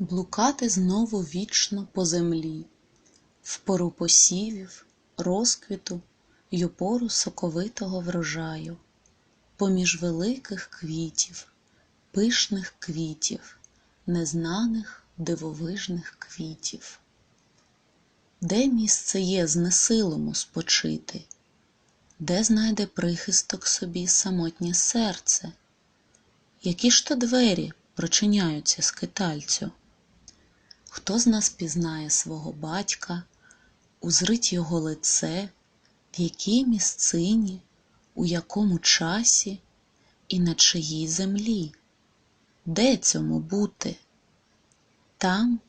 Блукати знову вічно по землі, В пору посівів, розквіту й пору соковитого врожаю, Поміж великих квітів, пишних квітів, Незнаних дивовижних квітів. Де місце є знесилому спочити, Де знайде прихисток собі самотнє серце? Які ж то двері прочиняються скитальцю? Хто з нас пізнає свого батька, узрить його лице, в якій місцині, у якому часі і на чиїй землі? Де цьому бути? Там,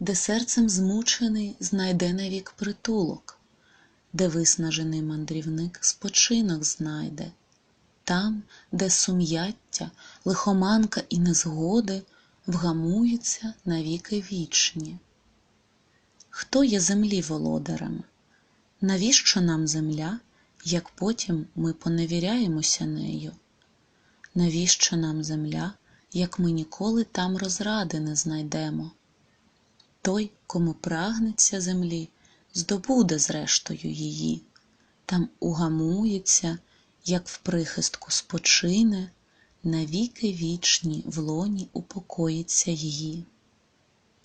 де серцем змучений знайде навік притулок, де виснажений мандрівник спочинок знайде, там, де сум'яття, лихоманка і незгоди вгамуються навіки вічні. Хто є землі володарем? Навіщо нам земля, як потім ми поневіряємося нею? Навіщо нам земля, як ми ніколи там розради не знайдемо? Той, кому прагнеться землі, здобуде зрештою її, там угамується, як в прихистку спочине, навіки вічні в лоні упокоїться її.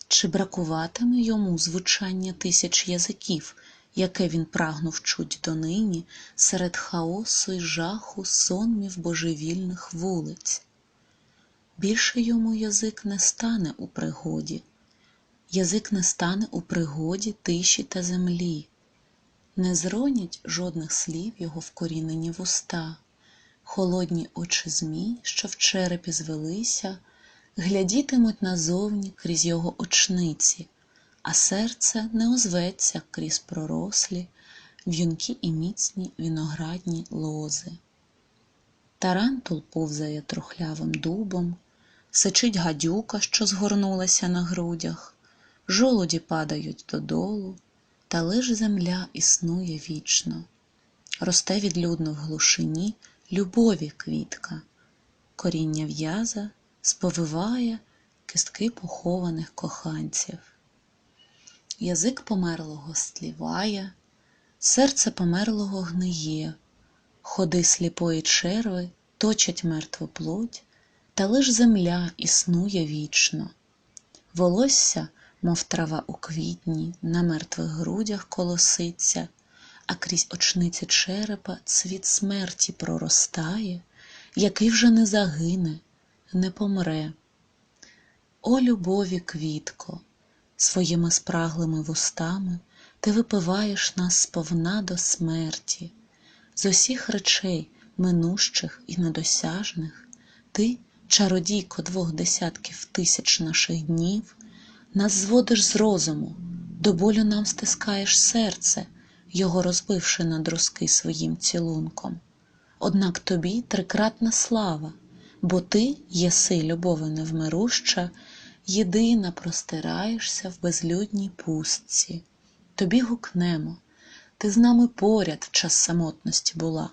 Чи бракуватиме йому звучання тисяч язиків, яке він прагнув чуть донині серед хаосу й жаху сонмів божевільних вулиць? Більше йому язик не стане у пригоді, язик не стане у пригоді тиші та землі, не зронять жодних слів його вкорінені вуста, холодні очі змій, що в черепі звелися, глядітимуть назовні крізь його очниці, а серце не озветься крізь пророслі, в'юнкі і міцні виноградні лози. Тарантул повзає трухлявим дубом, сичить гадюка, що згорнулася на грудях, жолуді падають додолу, та лиш земля існує вічно, росте відлюдно в глушині любові квітка, коріння в'яза сповиває кистки похованих коханців. Язик померлого стліває, серце померлого гниє, ходи сліпої черви точать мертву плоть, та лиш земля існує вічно. Волосся, мов трава у квітні, на мертвих грудях колоситься, а крізь очниці черепа цвіт смерті проростає, який вже не загине, не помре. О, любові, квітко, своїми спраглими вустами ти випиваєш нас сповна до смерті, з усіх речей, минущих і недосяжних, ти, чародійко двох десятків тисяч наших днів, нас зводиш з розуму, до болю нам стискаєш серце, його розбивши на друзки своїм цілунком. Однак тобі трикратна слава, бо ти, єси любови невмируща, єдина простираєшся в безлюдній пустці. Тобі гукнемо, ти з нами поряд в час самотності була,